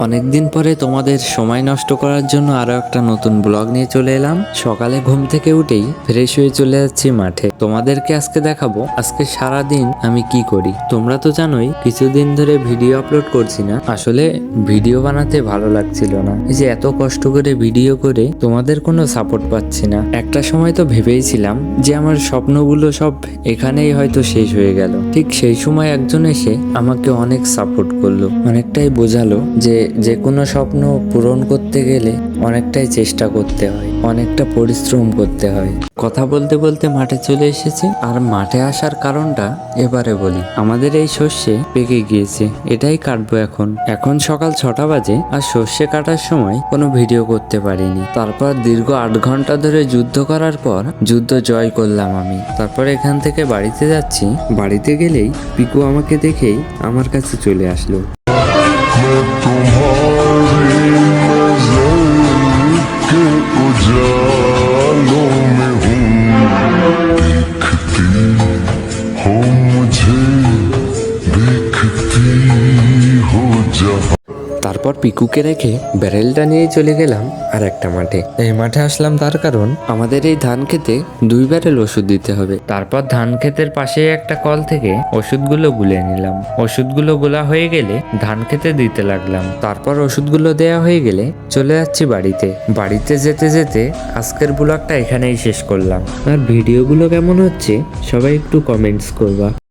অনেকদিন পরে তোমাদের সময় নষ্ট করার জন্য আরও একটা নতুন ব্লগ নিয়ে চলে এলাম। সকালে ঘুম থেকে উঠেই ফ্রেশ হয়ে চলে যাচ্ছি মাঠে। তোমাদেরকে আজকে দেখাবো আজকে সারা দিন আমি কি করি। তোমরা তো জানোই, কিছুদিন ধরে ভিডিও আপলোড করছি না। আসলে ভিডিও বানাতে ভালো লাগছিল না। এই যে এত কষ্ট করে ভিডিও করে তোমাদের কোনো সাপোর্ট পাচ্ছি না। একটা সময় তো ভেবেইছিলাম যে আমার স্বপ্নগুলো সব এখানেই হয়তো শেষ হয়ে গেল। ঠিক সেই সময় একজন এসে আমাকে অনেক সাপোর্ট করল। অনেকটাই বোঝালো যে যে কোনো স্বপ্ন পূরণ করতে গেলে অনেকটাই চেষ্টা করতে হয় অনেকটা পরিশ্রম করতে হয়। কথা বলতে বলতে মাঠে চলে এসেছে আর মাঠে আসার কারণটা এবারে বলি। আমাদের এই শস্যে পেকে গিয়েছে এটাই কাটবো এখন। এখন সকাল ছটা বাজে আর শস্যে কাটার সময় কোনো ভিডিও করতে পারিনি। তারপর দীর্ঘ আট ঘণ্টা ধরে যুদ্ধ করার পর যুদ্ধ জয় করলাম আমি। তারপর এখান থেকে বাড়িতে যাচ্ছি। বাড়িতে গেলেই পিকু আমাকে দেখেই আমার কাছে চলে আসলো। home. তারপর পিকুকে রেখে ব্যারেলটা নিয়ে চলে গেলাম আর একটা মাঠে। এই মাঠে আসলাম তার কারণ আমাদের এই ধান খেতে দুই ব্যারেল ওষুধ দিতে হবে। তারপর ধান ক্ষেতের পাশে একটা কল থেকে ওষুধগুলো গুলে নিলাম। ওষুধগুলো গোলা হয়ে গেলে ধান খেতে দিতে লাগলাম। তারপর ওষুধগুলো দেয়া হয়ে গেলে চলে যাচ্ছি বাড়িতে। বাড়িতে যেতে যেতে আজকের ব্লগটা এখানেই শেষ করলাম। আর ভিডিওগুলো কেমন হচ্ছে সবাই একটু কমেন্টস করবা।